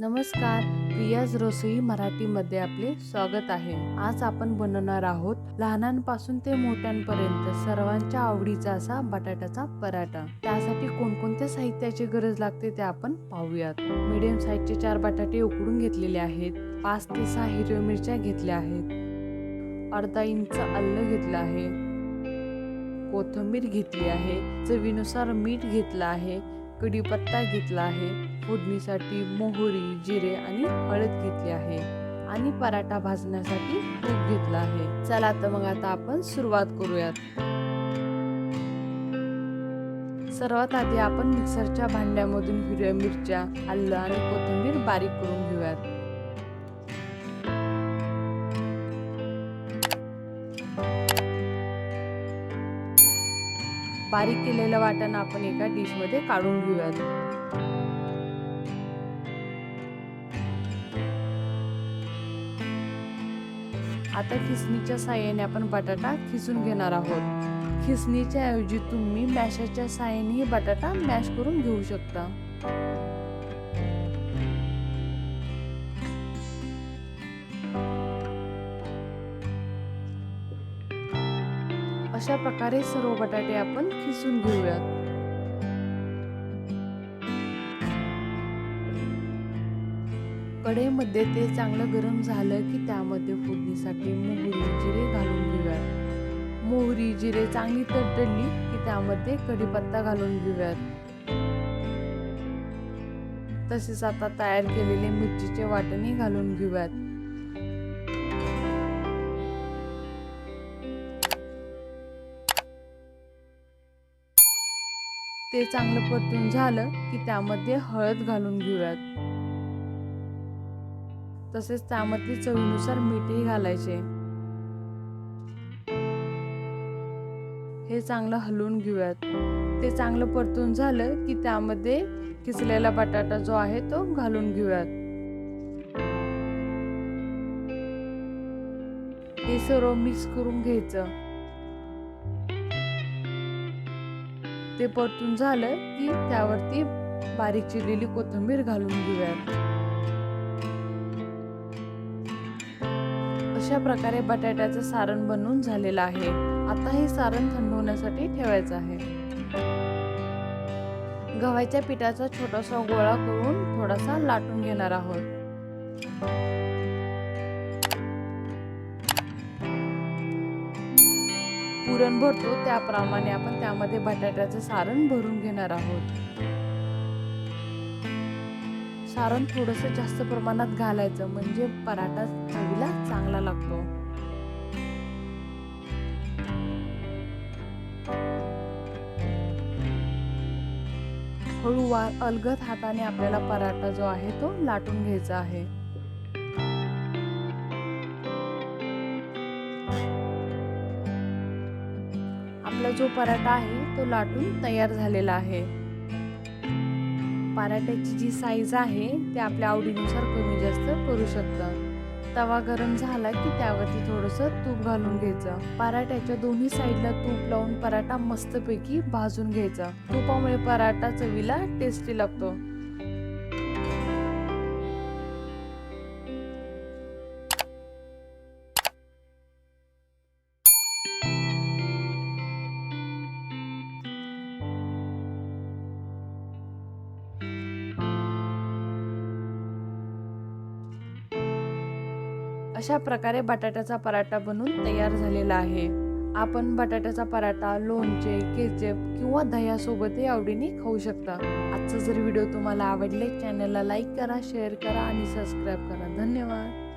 नमस्कार प्रियाज रसोई मराठीमध्ये आपले स्वागत आहे. आज आपण बनवणार आहोत लहानांपासून ते मोठ्यांपर्यंत सर्वांच्या आवडीचा असा बटाट्याचा पराठा. त्यासाठी कोणकोणत्या साहित्याची गरज लागते ते आपण पाहूयात. मीडियम साईजचे चार बटाटे उकडून घेतलेले आहेत. पाच ते सहा हिरव्या मिरच्या घेतल्या आहेत. अर्धा इंच आलं घेतलं आहे. कोथिंबीर घेतली आहे. चवीनुसार मीठ घेतलं आहे. कढीपत्ता घेतला आहे. फोडणीसाठी मोहरी जिरे आणि हळद घेतली आहे. आणि पराठा भाजण्यासाठी तूप घेतला आहे. चला तर मग आता आपण सुरुवात करूयात. सर्वात आधी आपण मिक्सरच्या भांड्यामधून हिरव्या मिरच्या आलं आणि कोथिंबीर बारीक करून घेऊयात. बारीक केलेलं वाटण आपण एका डिशमध्ये काढून घेऊयात. आता खिसणीच्या साह्याने आपण बटाटा खिसून घेणार आहोत. खिसणीच्या ऐवजी तुम्ही मॅशाच्या साह्याने बटाटा मॅश करून घेऊ शकता. अशा प्रकारे सर्व बटाटे आपण खिसून घेऊयात. कढईमध्ये ते चांगलं गरम झालं की त्यामध्ये फोडणीसाठी मोहरी जिरे घालून घेऊयात. मोहरी जिरे चांगली तडतडली की त्यामध्ये कढीपत्ता घालून घेऊयात. तसेच आता तयार केलेले मिरचीचे वाटणे घालून घेऊयात. ते चांगलं परतून झालं की त्यामध्ये हळद घालून घेऊयात. तसेच त्यामध्ये चवीनुसार मीठही घालायचे. हे चांगलं हलवून घेऊयात. ते चांगलं परतून झालं की त्यामध्ये किसलेला बटाटा जो आहे तो घालून घेऊयात. हे सर्व मिक्स करून घ्यायचं. ते परतून झालं की त्यावरती बारीक चिरलेली कोथिंबीर घालून घेऊयात अशा प्रकारे बटाट्याचं सारण बनवून झालेलं आहे. आता हे सारण थंड होण्यासाठी ठेवायचं आहे. गव्हाच्या पिठाचा छोटासा गोळा करून थोडासा लाटून घेणार आहोत. पुरण भरतो त्याप्रमाणे आपण त्यामध्ये बटाट्याचं सारण भरून घेणार आहोत. सारण थोडस जास्त प्रमाणात घालायचं म्हणजे पराठा चवीला चांगला लागतो. हळूवार अलगद हाताने आपल्याला पराठा जो आहे तो लाटून घ्यायचा आहे. आपला जो पराठा आहे तो लाटून तयार झालेला आहे. पराठ्याची जी साईज आहे ते आपल्या आवडीनुसार कमी जास्त करू शकता. तवा गरम झाला की त्यावरती थोडंसं तूप घालून घ्यायचं. पराठ्याच्या दोन्ही साईडला तूप लावून पराठा मस्तपैकी भाजून घ्यायचा. तुपामुळे पराठा चवीला टेस्टी लागतो. अशा प्रकारे बटाट्याचा पराठा बनून तयार झालेला आहे. आपण बटाट्याचा पराठा लोणचे केचप किंवा दह्यासोबतही आवडीने खाऊ शकता. आजचा जर व्हिडिओ तुम्हाला आवडले चॅनलला लाईक करा शेअर करा आणि सबस्क्राईब करा. धन्यवाद.